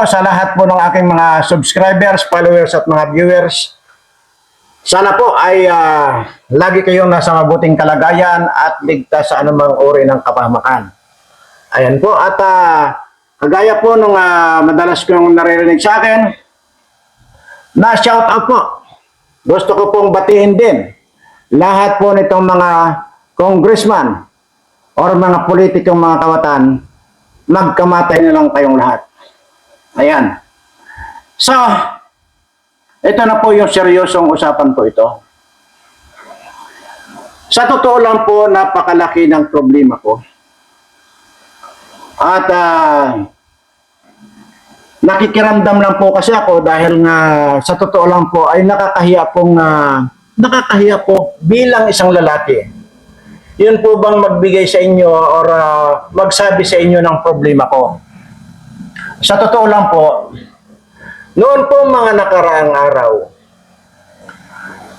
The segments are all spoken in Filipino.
po sa lahat po ng aking mga subscribers, followers at mga viewers. Sana po ay ah, lagi kayong nasa mabuting kalagayan at ligtas sa anumang uri ng kapahamakan. Ayan po at ah, kagaya po nung ah, madalas kong naririnig sa akin, na shout out po. Gusto ko pong batiin din lahat po nitong mga congressman or mga politikong mga kawatan, magkamatay na lang kayong lahat. Ayan. So, ito na po yung seryosong usapan po ito. Sa totoo lang po, napakalaki ng problema ko. At ah, nakikiramdam lang po kasi ako dahil nga sa totoo lang po ay nakakahiya pong ah, nakakahiya po bilang isang lalaki. Yun po bang magbigay sa inyo or ah, magsabi sa inyo ng problema ko? Sa totoo lang po, noon po mga nakaraang araw,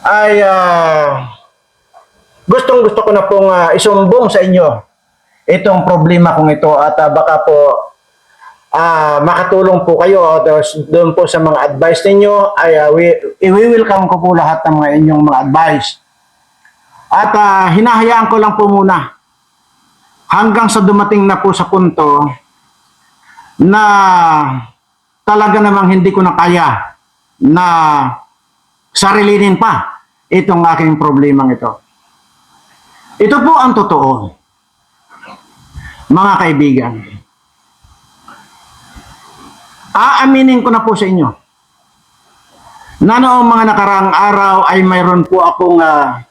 ay ah, gustong gusto ko na pong ah, isumbong sa inyo itong problema kong ito at ah, baka po ah, makatulong po kayo doon po sa mga advice ninyo ay ah, we, i-welcome ko po lahat ng mga inyong mga advice. At ah, hinahayaan ko lang po muna hanggang sa dumating na po sa punto na talaga namang hindi ko na kaya na sarilinin pa itong aking problemang ito. Ito po ang totoo, mga kaibigan. Aaminin ko na po sa inyo na noong mga nakaraang araw ay mayroon po akong ah,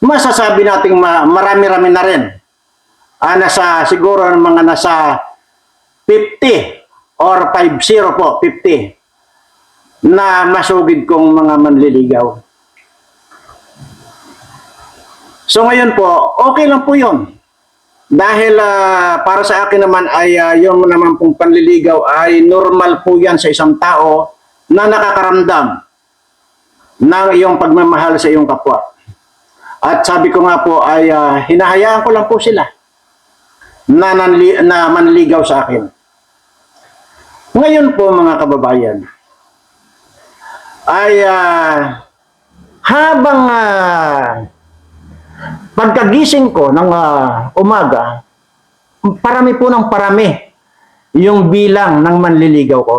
masasabi nating ma- marami-rami na rin. Ah, nasa, siguro mga nasa 50 or 50 po, 50 na masugid kong mga manliligaw. So ngayon po, okay lang po yun. Dahil ah, para sa akin naman ay ah, yung naman pong panliligaw ay normal po yan sa isang tao na nakakaramdam ng iyong pagmamahal sa iyong kapwa. At sabi ko nga po ay ah, hinahayaan ko lang po sila na, nanli, na manligaw sa akin. Ngayon po mga kababayan, ay ah, habang ah, pagkagising ko ng ah, umaga, parami po ng parami yung bilang ng manliligaw ko.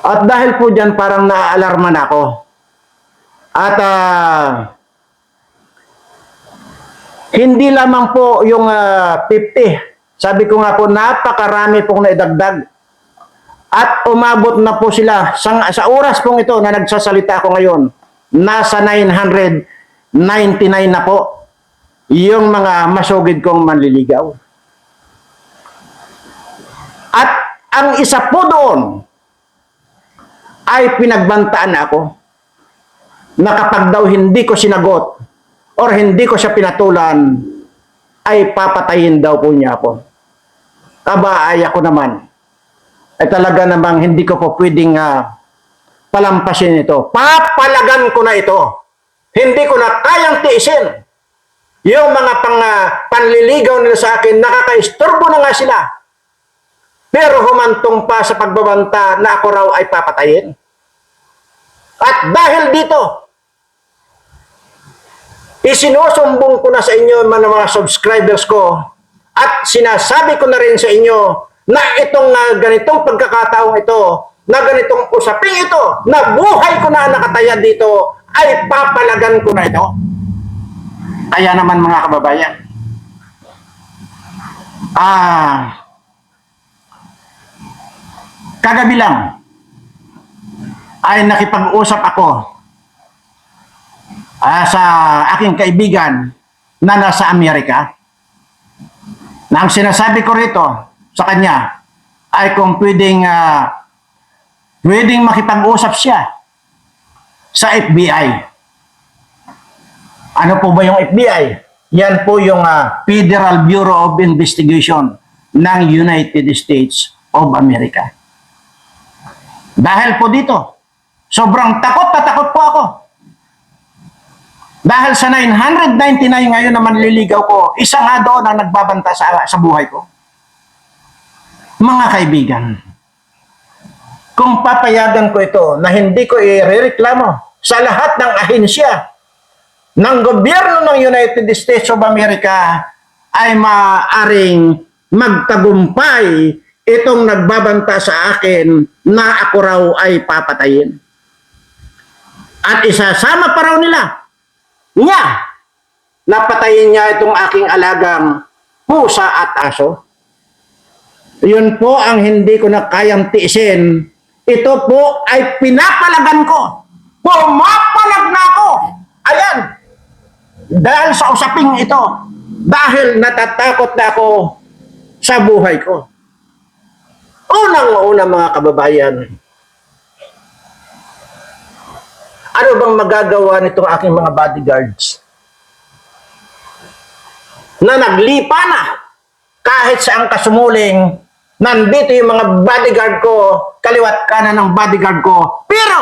At dahil po dyan parang naaalarman ako. At ah, hindi lamang po yung ah, 50. Sabi ko nga po, napakarami pong naidagdag. At umabot na po sila sa, sa oras pong ito na nagsasalita ako ngayon. Nasa 999 na po yung mga masugid kong manliligaw. At ang isa po doon ay pinagbantaan ako na kapag daw hindi ko sinagot or hindi ko siya pinatulan, ay papatayin daw po niya ako. Aba, ay ako naman. Ay talaga namang hindi ko po pwedeng ah, palampasin ito. Papalagan ko na ito. Hindi ko na kayang tiisin. Yung mga pang, ah, panliligaw nila sa akin, nakakaistorbo na nga sila. Pero humantong pa sa pagbabanta na ako raw ay papatayin. At dahil dito, isinusumbong ko na sa inyo mga mga subscribers ko at sinasabi ko na rin sa inyo na itong uh, ganitong pagkakataong ito, na ganitong usaping ito, na buhay ko na nakataya dito, ay papalagan ko na ito. Kaya naman mga kababayan, ah, kagabi lang, ay nakipag-usap ako ah, sa aking kaibigan na nasa Amerika. Na ang sinasabi ko rito sa kanya ay kung pwedeng ah, pwedeng makipag-usap siya sa FBI. Ano po ba yung FBI? Yan po yung ah, Federal Bureau of Investigation ng United States of America. Dahil po dito, sobrang takot na takot po ako. Dahil sa 999 ngayon na manliligaw ko, isa nga doon ang nagbabanta sa, sa buhay ko. Mga kaibigan, kung papayagan ko ito na hindi ko irereklamo sa lahat ng ahensya ng gobyerno ng United States of America ay maaring magtagumpay itong nagbabanta sa akin na ako raw ay papatayin. At isasama pa raw nila niya napatayin niya itong aking alagang pusa at aso. Yun po ang hindi ko na kayang tiisin. Ito po ay pinapalagan ko. Pumapalag na ako. Ayan. Dahil sa usaping ito. Dahil natatakot na ako sa buhay ko. Unang-una mga kababayan, ano bang magagawa nitong aking mga bodyguards? Na naglipa na kahit saan kasumuling, nandito yung mga bodyguard ko, kaliwat kanan ng bodyguard ko. Pero,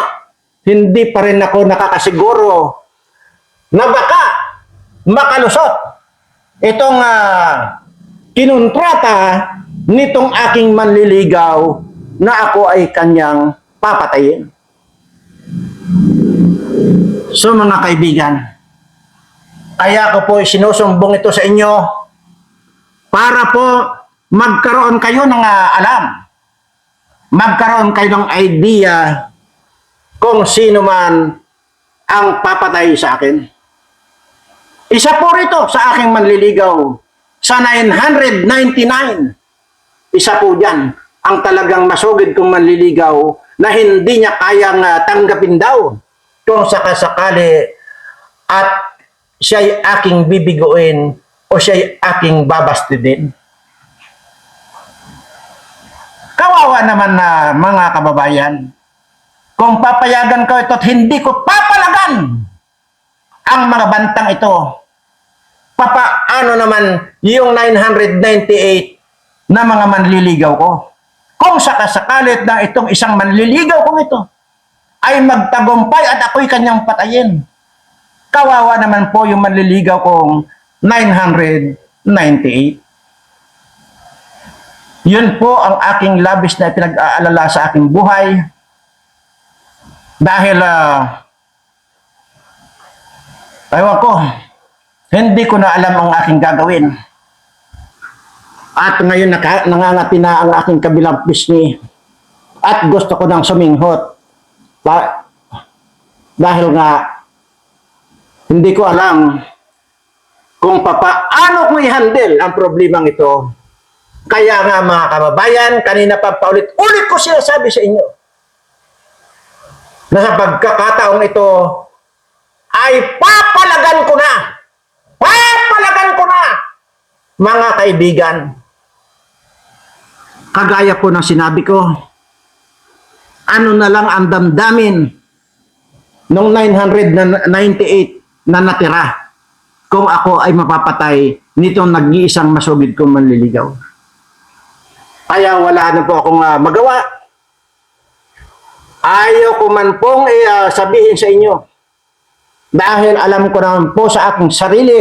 hindi pa rin ako nakakasiguro na baka makalusot itong ah, kinontrata nitong aking manliligaw na ako ay kanyang papatayin. So mga kaibigan, kaya ko po sinusumbong ito sa inyo para po magkaroon kayo ng ah, alam. Magkaroon kayo ng idea kung sino man ang papatay sa akin. Isa po rito sa aking manliligaw sa 999. Isa po dyan ang talagang masugid kong manliligaw na hindi niya kayang ah, tanggapin daw kung sakasakali at siya'y aking bibiguin o siya'y aking babastidin. Kawawa naman na mga kababayan. Kung papayagan ko ito at hindi ko papalagan ang mga bantang ito, papaano naman yung 998 na mga manliligaw ko? Kung sakasakalit na itong isang manliligaw kong ito ay magtagumpay at ako'y kanyang patayin. Kawawa naman po yung manliligaw kong 998. Yun po ang aking labis na pinag-aalala sa aking buhay. Dahil, ah, ewan ko, hindi ko na alam ang aking gagawin. At ngayon naka, nangangati na ang aking kabilang pisngi. At gusto ko nang suminghot. Pa- dahil nga, hindi ko alam kung papaano ko i-handle ang problemang ito. Kaya nga mga kababayan, kanina pa paulit-ulit ko sinasabi sa inyo na sa pagkakataong ito ay papalagan ko na. Papalagan ko na, mga kaibigan. Kagaya po ng sinabi ko, ano na lang ang damdamin nung 998 na natira kung ako ay mapapatay nitong nag-iisang masugid kong manliligaw. Kaya wala na po akong ah, magawa. Ayaw ko man pong ah, sabihin sa inyo. Dahil alam ko naman po sa aking sarili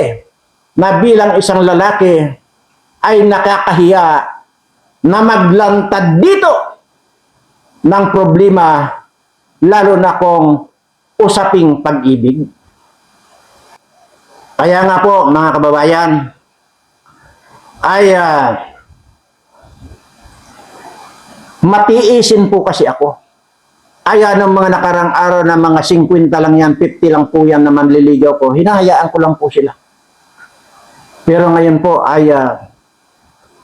na bilang isang lalaki ay nakakahiya na maglantad dito ng problema lalo na kung usaping pag-ibig. Kaya nga po mga kababayan ay ah, matiisin po kasi ako. Kaya ng mga nakarang araw na mga 50 lang yan, 50 lang po yan na manliligaw ko, hinahayaan ko lang po sila. Pero ngayon po ay ah,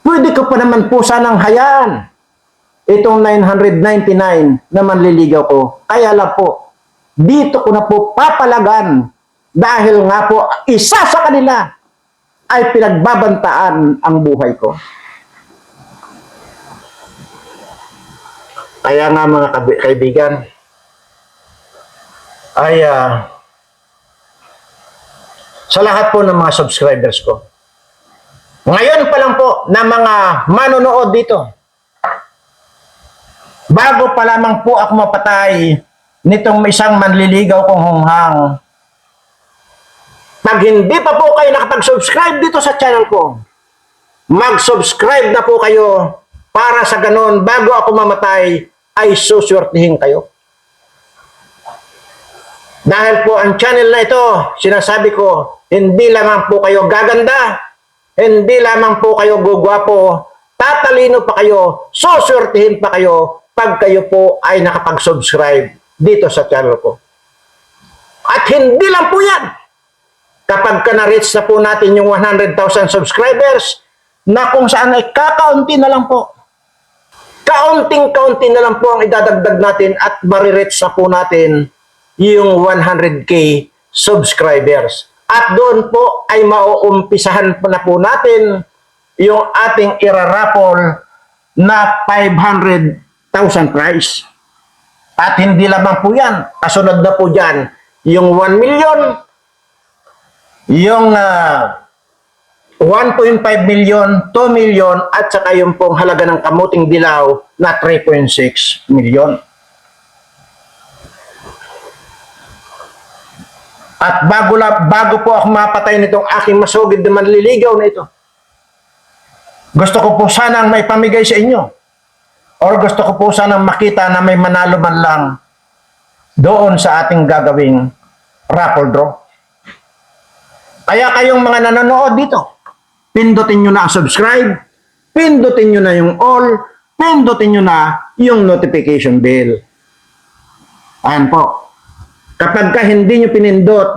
pwede ko pa naman po sanang hayaan itong 999 na manliligaw ko. Kaya lang po, dito ko na po papalagan dahil nga po isa sa kanila ay pinagbabantaan ang buhay ko. Kaya nga mga kaibigan, ay ah, sa lahat po ng mga subscribers ko, ngayon pa lang po na mga manonood dito, bago pa lamang po ako mapatay nitong isang manliligaw kong hunghang, pag hindi pa po kayo nakapag-subscribe dito sa channel ko, mag-subscribe na po kayo para sa ganon bago ako mamatay, ay suswertihin kayo. Dahil po ang channel na ito, sinasabi ko, hindi lamang po kayo gaganda, hindi lamang po kayo gugwapo, tatalino pa kayo, suswertihin pa kayo pag kayo po ay nakapag-subscribe dito sa channel ko. At hindi lang po yan. Kapag ka na-reach na po natin yung 100,000 subscribers, na kung saan ay kakaunti na lang po. Kaunting-kaunti na lang po ang idadagdag natin at marireach na po natin yung 100k subscribers. At doon po ay mauumpisahan pa na po natin yung ating irarapol na 500,000 prize. At hindi lamang po yan. Kasunod na po dyan yung 1 million, yung ah, 1.5 million, 2 million, at saka yung pong halaga ng kamuting dilaw na 3.6 million. At bago, la, bago po ako mapatay nitong aking masugid na manliligaw na ito, gusto ko po sanang may pamigay sa inyo. Or gusto ko po sanang makita na may manalo man lang doon sa ating gagawing raffle draw. Kaya kayong mga nanonood dito, pindutin nyo na ang subscribe, pindutin nyo na yung all, pindutin nyo na yung notification bell. Ayan po. Kapag ka hindi nyo pinindot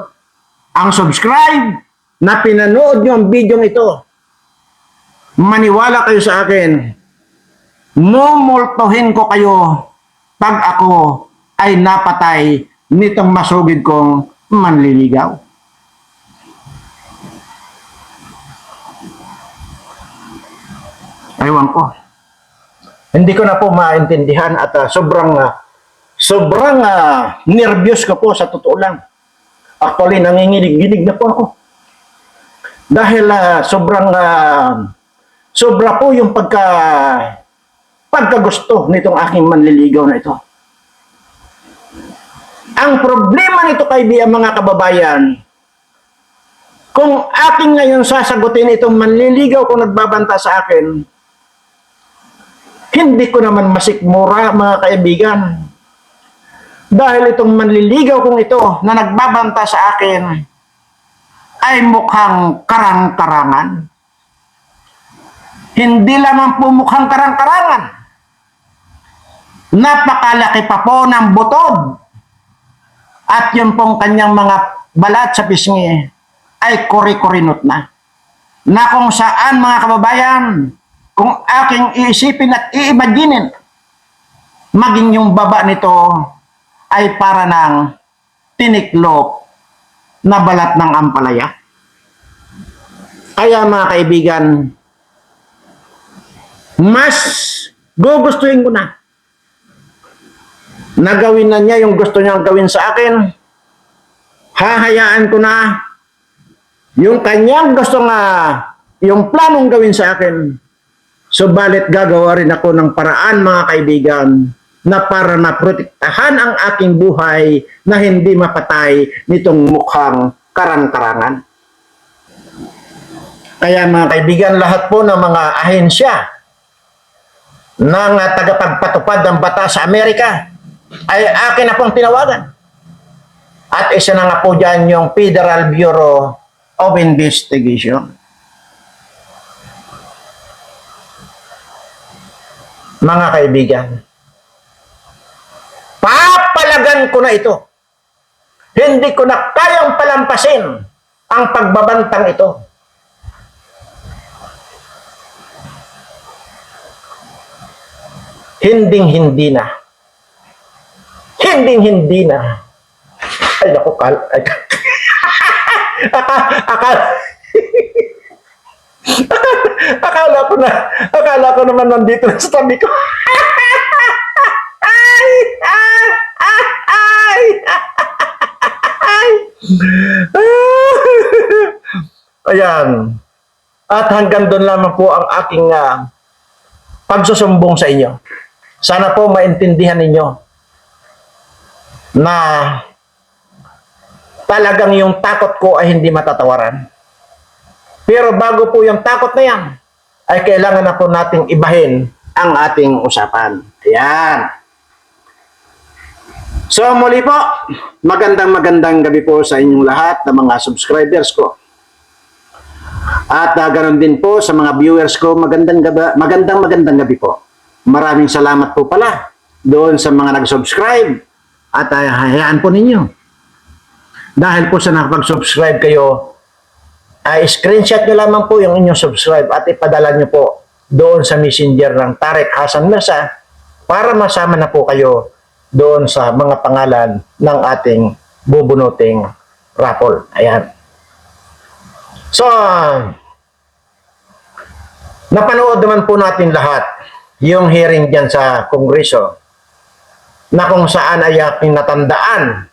ang subscribe na pinanood nyo ang video ito, maniwala kayo sa akin, mumultuhin ko kayo pag ako ay napatay nitong masugid kong manliligaw. Ewan ko. Hindi ko na po maintindihan at ah, sobrang ah, sobrang ah, nervyos ko po sa totoo lang. Actually, nanginginig-ginig na po ako. Dahil ah, sobrang ah, sobra po yung pagka pagkagusto nitong aking manliligaw na ito. Ang problema nito kay Bia mga kababayan, kung aking ngayon sasagutin itong manliligaw kung nagbabanta sa akin, hindi ko naman masikmura mga kaibigan. Dahil itong manliligaw kong ito na nagbabanta sa akin ay mukhang karang-karangan. Hindi lamang po mukhang karang-karangan. Napakalaki pa po ng butod. At yung pong kanyang mga balat sa pisngi ay kuri-kurinot na. Na kung saan mga kababayan, kung aking iisipin at iimaginin, maging yung baba nito ay para ng tiniklop na balat ng ampalaya. Kaya mga kaibigan, mas gugustuhin ko na nagawin na niya yung gusto niyang gawin sa akin. Hahayaan ko na yung kanyang gusto nga, yung planong gawin sa akin. Subalit gagawa rin ako ng paraan mga kaibigan na para naprotektahan ang aking buhay na hindi mapatay nitong mukhang karang-karangan. Kaya mga kaibigan, lahat po ng mga ahensya ng tagapagpatupad ng batas sa Amerika ay akin na pong tinawagan. At isa na nga po dyan yung Federal Bureau of Investigation. Mga kaibigan, papalagan ko na ito. Hindi ko na kayang palampasin ang pagbabantang ito. Hinding-hindi na hinding hindi na. Ay, naku, kal... Ay, akala, akala, ko na, akala ko naman nandito na sa tabi ko. ay, ay, ay, ay, Ayan. At hanggang doon lamang po ang aking uh, pagsusumbong sa inyo. Sana po maintindihan ninyo na talagang yung takot ko ay hindi matatawaran. Pero bago po yung takot na yan, ay kailangan na po nating ibahin ang ating usapan. Ayan. So muli po, magandang magandang gabi po sa inyong lahat ng mga subscribers ko. At uh, ganoon din po sa mga viewers ko, magandang gabi, magandang magandang gabi po. Maraming salamat po pala doon sa mga nag-subscribe at uh, hayaan po ninyo. Dahil po sa nakapag-subscribe kayo, ay screenshot nyo lamang po yung inyong subscribe at ipadala nyo po doon sa messenger ng Tarek Hasan Mesa para masama na po kayo doon sa mga pangalan ng ating bubunuting raffle. Ayan. So, napanood naman po natin lahat yung hearing dyan sa Kongreso na kung saan ay aking natandaan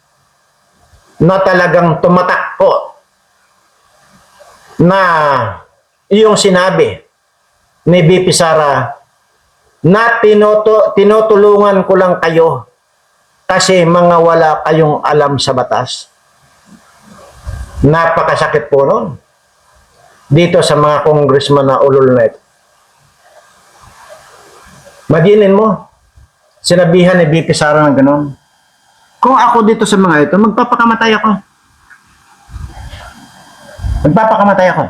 na talagang tumatak po na yung sinabi ni BP Sara na tinuto, tinutulungan ko lang kayo kasi mga wala kayong alam sa batas. Napakasakit po nun. Dito sa mga congressman na ulol na ito. Maginin mo, sinabihan ni BP Sara ng ganon. Kung ako dito sa mga ito, magpapakamatay ako. Magpapakamatay ako.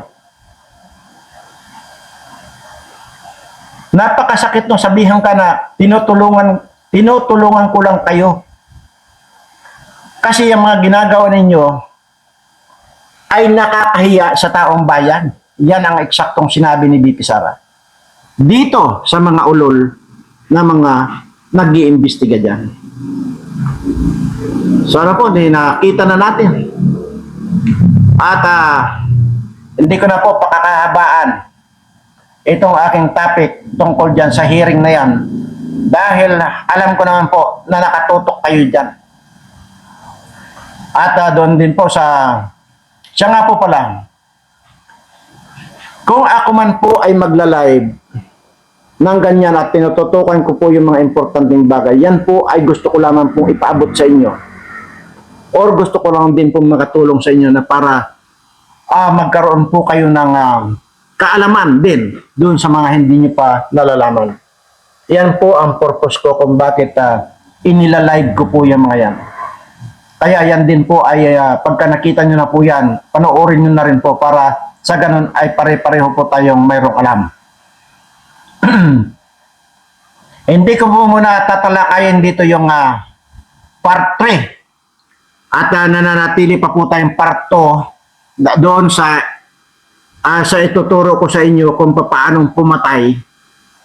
Napakasakit nung sabihan ka na tinutulungan, tinutulungan ko lang kayo. Kasi yung mga ginagawa ninyo ay nakakahiya sa taong bayan. Yan ang eksaktong sinabi ni BP Sara. Dito sa mga ulol na mga nag iimbestiga dyan. Sana po, di nakita na natin. At ah, hindi ko na po pakakahabaan itong aking topic tungkol dyan sa hearing na yan dahil alam ko naman po na nakatutok kayo dyan. At ah, doon din po sa siya nga po pala kung ako man po ay magla-live ng ganyan at tinututukan ko po yung mga importanteng bagay, yan po ay gusto ko lamang pong ipaabot sa inyo. Or gusto ko lang din pong makatulong sa inyo na para ah, magkaroon po kayo ng ah, kaalaman din doon sa mga hindi nyo pa nalalaman. Yan po ang purpose ko kung bakit uh, inilalive ko po yung mga yan. Kaya yan din po ay uh, pagka nakita nyo na po yan, panoorin nyo na rin po para sa ganun ay pare-pareho po tayong mayroong alam. Hindi ko po muna tatalakayin dito yung uh, part 3. At uh, nananatili pa po tayong part 2 na- doon sa uh, sa ituturo ko sa inyo kung paano pumatay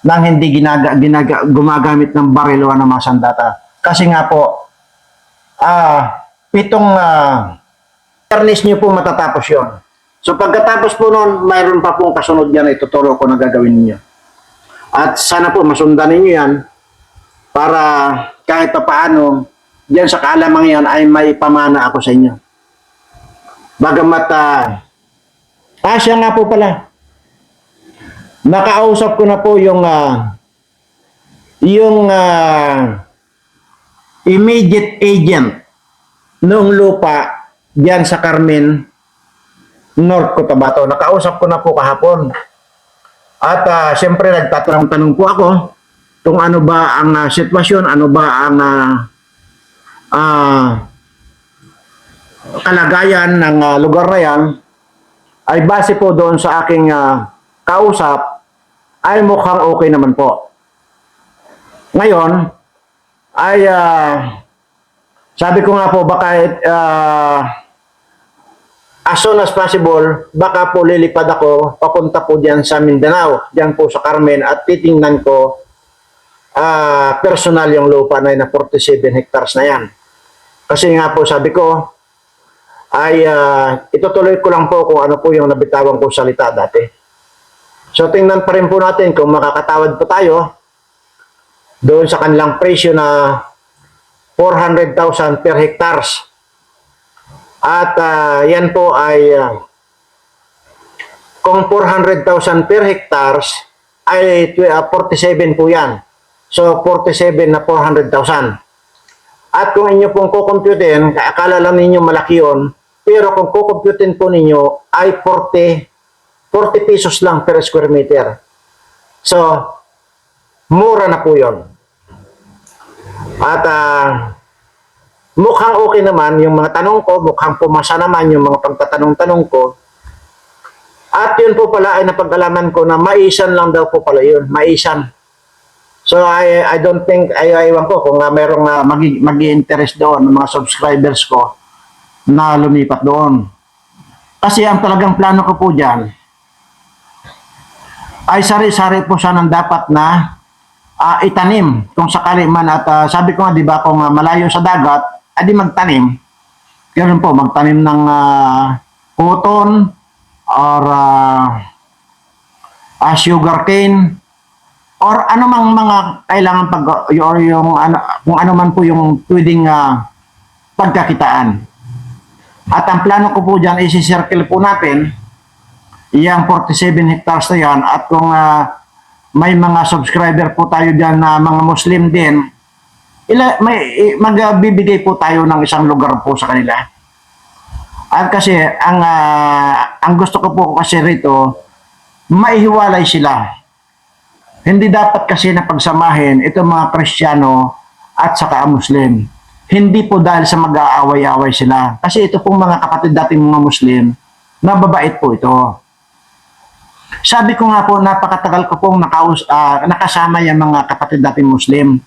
nang hindi ginaga, ginaga, gumagamit ng baril o ng mga sandata. Kasi nga po, ah pitong uh, fairness nyo po matatapos yon. So pagkatapos po noon, mayroon pa pong kasunod yan na ituturo ko na gagawin ninyo. At sana po masundan ninyo yan para kahit pa paano, diyan sa kaalamang yan ay may pamana ako sa inyo. Bagamat, ah, ah, siya nga po pala. Nakausap ko na po yung, ah, yung, ah, immediate agent noong lupa diyan sa Carmen, North Cotabato. Nakausap ko na po kahapon. At ah, siyempre nagtatanong-tanong po ako kung ano ba ang ah, sitwasyon, ano ba ang ah, ah, kalagayan ng ah, lugar na yan ay base po doon sa aking ah, kausap ay mukhang okay naman po. Ngayon, ay ah, sabi ko nga po baka ah, as soon as possible, baka po lilipad ako papunta po diyan sa Mindanao, diyan po sa Carmen at titingnan ko ah, personal yung lupa na yun na 47 hectares na yan. Kasi nga po sabi ko ay ah, itutuloy ko lang po kung ano po yung nabitawan ko salita dati. So tingnan pa rin po natin kung makakatawad po tayo doon sa kanilang presyo na 400,000 per hectares. At ah, yan po ay ah, kung 400,000 per hectares ay tw- ah, 47 po yan. So 47 na 400,000. At kung inyo pong kukumputin, akala lang ninyo malaki yun, pero kung kukumputin po ninyo ay 40 40 pesos lang per square meter. So, mura na po yon. At ah, mukhang okay naman yung mga tanong ko, mukhang pumasa naman yung mga pagtatanong-tanong ko. At yun po pala ay napag-alaman ko na maisan lang daw po pala yun, maisan. So I I don't think ay aywan ko kung uh, merong uh, magi magi-interest doon ng mga subscribers ko na lumipat doon. Kasi ang talagang plano ko po diyan ay sari-sari po sana dapat na ah, itanim kung sakali man at ah, sabi ko nga di ba kung ah, malayo sa dagat adi magtanim. Ganun po magtanim ng ah, cotton or ah, ah, sugar cane or anumang mga kailangan pag or yung ano kung ano man po yung pwedeng ah, pagkakitaan. At ang plano ko po diyan isi-circle po natin yung 47 hectares na yan. At kung ah, may mga subscriber po tayo dyan na mga Muslim din, ila, may, magbibigay po tayo ng isang lugar po sa kanila. At kasi ang ah, ang gusto ko po kasi rito, maihiwalay sila. Hindi dapat kasi na pagsamahin itong mga Kristiyano at saka Muslim. Hindi po dahil sa mag-aaway-away sila. Kasi ito pong mga kapatid dating mga Muslim, mababait po ito. Sabi ko nga po, napakatagal ko pong nakaus, ah, nakasama yung mga kapatid dating Muslim.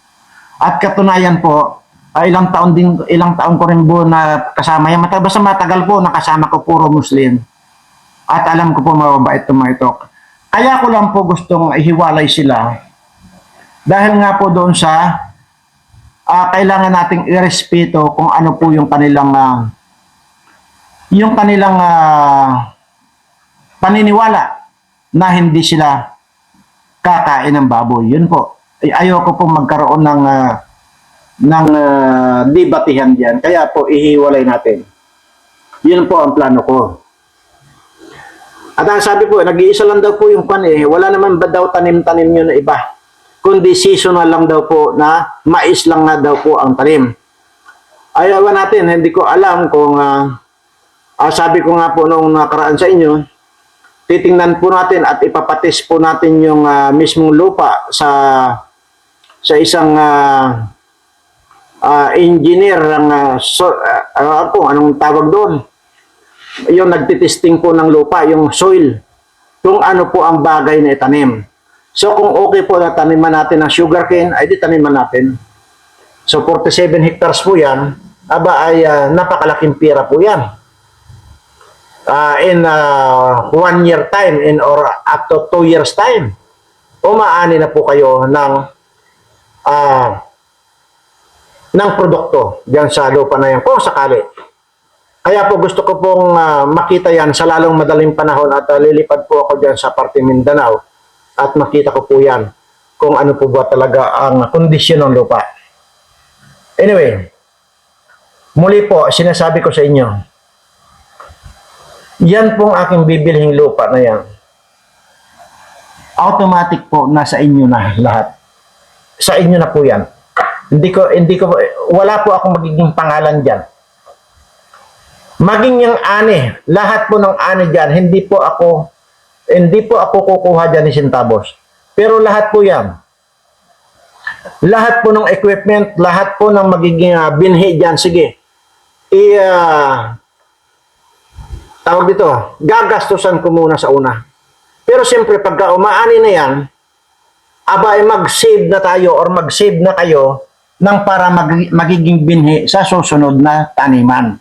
At katunayan po, ah, ilang taon din ilang taon ko rin po na kasama yan. Matagal basta matagal po nakasama ko puro Muslim. At alam ko po mababait itong mga ito. Kaya ko lang po gustong ihiwalay sila dahil nga po doon sa ah, kailangan nating irespeto kung ano po yung kanilang ah, yung kanilang ah, paniniwala na hindi sila kakain ng baboy. Yun po. Ay, ayoko po magkaroon ng ah, ng ah, debatihan diyan. Kaya po ihiwalay natin. Yun po ang plano ko. At ang sabi po, nag-iisa lang daw po yung pan eh. Wala naman ba daw tanim-tanim nyo na iba? Kundi seasonal lang daw po na mais lang nga daw po ang tanim. Ayaw natin, hindi ko alam kung ah, sabi ko nga po nung nakaraan sa inyo, titingnan po natin at ipapatis po natin yung ah, mismong lupa sa sa isang ah, ah, engineer ng ah, so, ah, ano po, anong tawag doon? Yung nagtitesting po ng lupa, yung soil, kung ano po ang bagay na itanim. So kung okay po na taniman natin ng sugarcane, ay di taniman natin. So 47 hectares po yan, aba ay ah, napakalaking pira po yan uh, in uh, one year time in or up to two years time, umaani na po kayo ng uh, ng produkto diyan sa lupa na yan kung sakali. Kaya po gusto ko pong ah, makita yan sa lalong madaling panahon at ah, lilipad po ako diyan sa parte Mindanao at makita ko po yan kung ano po ba talaga ang kondisyon ng lupa. Anyway, muli po sinasabi ko sa inyo, yan pong aking bibilhing lupa na yan. Automatic po nasa inyo na lahat. Sa inyo na po yan. Hindi ko hindi ko wala po akong magiging pangalan diyan. Maging yung ani, lahat po ng ani diyan, hindi po ako hindi po ako kukuha diyan ni centavos. Pero lahat po yan. Lahat po ng equipment, lahat po ng magiging ah, binhi diyan, sige. I ah, tawag dito, gagastusan ko muna sa una. Pero siyempre, pagka umaani na yan, aba ay mag-save na tayo or mag-save na kayo ng para mag- magiging binhi sa susunod na taniman.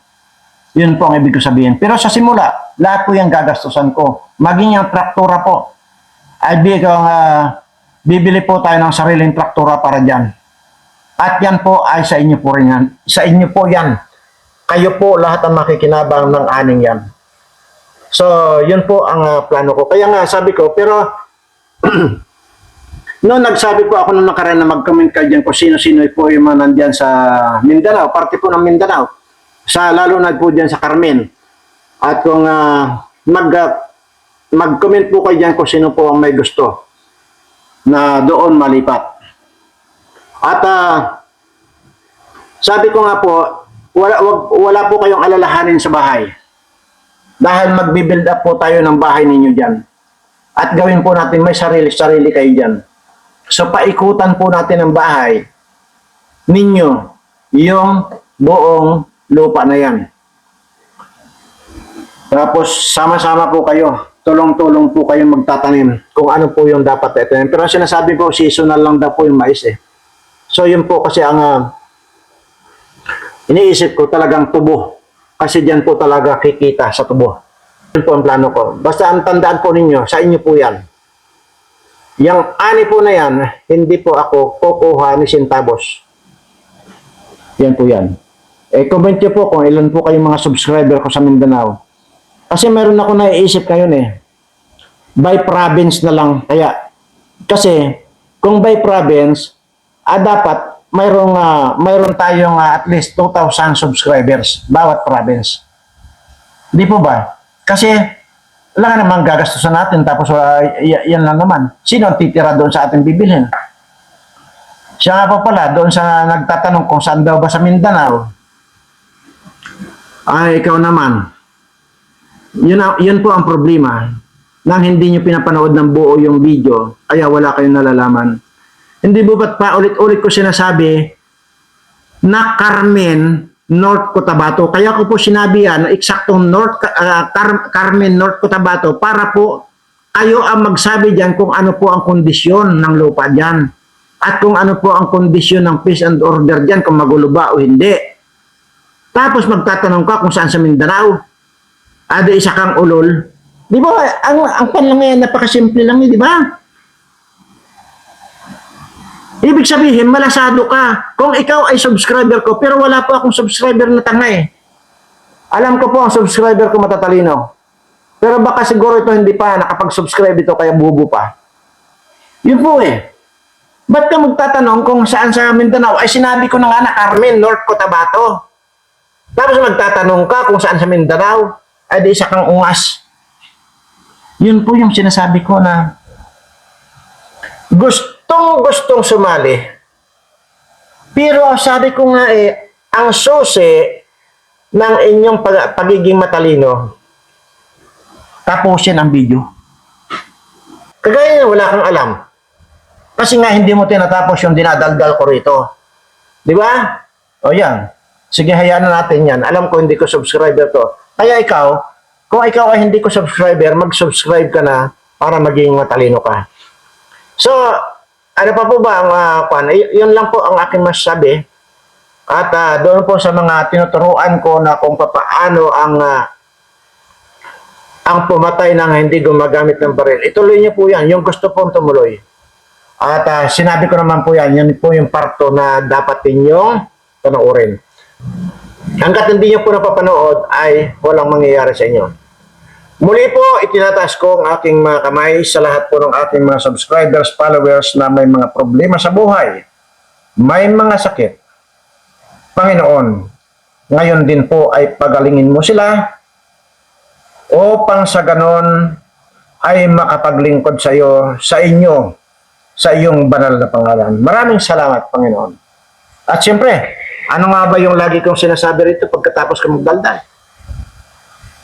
Yun po ang ibig ko sabihin. Pero sa simula, lahat po yung gagastusan ko. Maging yung traktura po. Ay bigong, ah, bibili po tayo ng sariling traktura para dyan. At yan po ay sa inyo po rin yan. Sa inyo po yan. Kayo po lahat ang makikinabang ng aning yan. So, yun po ang ah, plano ko. Kaya nga sabi ko, pero no nagsabi po ako nung nakaraan na mag-comment kayo dyan kung sino-sino po yung mga nandyan sa Mindanao, parte po ng Mindanao. Sa, lalo na po dyan sa Carmen. At kung ah, mag, ah, mag-comment po kayo dyan kung sino po ang may gusto na doon malipat. At ah, sabi ko nga po, wala, wag, wala po kayong alalahanin sa bahay dahil magbi-build up po tayo ng bahay ninyo dyan. At gawin po natin may sarili-sarili kayo dyan. So paikutan po natin ang bahay ninyo yung buong lupa na yan. Tapos sama-sama po kayo, tulong-tulong po kayo magtatanim kung ano po yung dapat itanim. Pero sinasabi ko, seasonal lang daw po yung mais eh. So yun po kasi ang ah, iniisip ko talagang tubo. Kasi diyan po talaga kikita sa tubo. Yun po ang plano ko. Basta ang tandaan po ninyo, sa inyo po yan. Yang ani po na yan, hindi po ako kukuha ni Sintabos. Yan po yan. Eh, comment nyo po kung ilan po kayong mga subscriber ko sa Mindanao. Kasi meron ako naiisip ngayon eh. By province na lang. Kaya, kasi, kung by province, ah, dapat mayroong, ah, mayroon tayong ah, at least 2,000 subscribers bawat province. Di po ba? Kasi, wala nga naman gagastusan natin tapos ah, y- yan lang naman. Sino ang titira doon sa ating bibilhin? Siya nga po pala, doon sa nagtatanong kung saan daw ba sa Mindanao. Ay, ikaw naman. Yun, yun po ang problema. Nang hindi nyo pinapanood ng buo yung video, kaya wala kayong nalalaman. Hindi po ba't pa ulit-ulit ko sinasabi na Carmen, North Cotabato. Kaya ko po sinabi yan, eksaktong North, ah, Car- Carmen, North Cotabato para po kayo ang magsabi dyan kung ano po ang kondisyon ng lupa dyan. At kung ano po ang kondisyon ng peace and order dyan, kung magulo ba o hindi. Tapos magtatanong ka kung saan sa Mindanao. Ada isa kang ulol. Di ba, ang, ang pan lang yan, napakasimple lang yun, di ba? Ibig sabihin, malasado ka. Kung ikaw ay subscriber ko, pero wala po akong subscriber na tanga eh. Alam ko po ang subscriber ko matatalino. Pero baka siguro ito hindi pa nakapag-subscribe ito kaya bubo pa. Yun po eh. Ba't ka magtatanong kung saan sa Mindanao? Ay sinabi ko na nga na Carmen, North Cotabato. Tapos magtatanong ka kung saan sa Mindanao. Ay di isa kang ungas. Yun po yung sinasabi ko na gustong gustong sumali. Pero sabi ko nga eh, ang susi ng inyong pag- pagiging matalino, tapusin ang video. Kagaya na wala kang alam. Kasi nga hindi mo tinatapos yung dinadaldal ko rito. Di ba? O yan. Sige, hayaan na natin yan. Alam ko hindi ko subscriber to. Kaya ikaw, kung ikaw ay hindi ko subscriber, mag-subscribe ka na para maging matalino ka. So, ano pa po ba ang uh, kwan? Y- yun lang po ang aking masasabi. At ah, doon po sa mga tinuturuan ko na kung paano ang ah, ang pumatay ng hindi gumagamit ng baril. Ituloy niyo po yan. Yung gusto pong tumuloy. At ah, sinabi ko naman po yan, yan po yung parto na dapat ninyong panoorin. Hanggat hindi nyo po napapanood ay walang mangyayari sa inyo. Muli po, itinataas ko ang aking mga kamay sa lahat po ng ating mga subscribers, followers na may mga problema sa buhay. May mga sakit. Panginoon, ngayon din po ay pagalingin mo sila upang sa ganon ay makapaglingkod sa iyo, sa inyo, sa iyong banal na pangalan. Maraming salamat, Panginoon. At siyempre, ano nga ba yung lagi kong sinasabi rito pagkatapos ka magdaldal?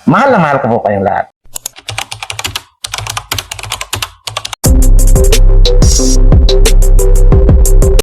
Mahal na mahal ko po kayong lahat.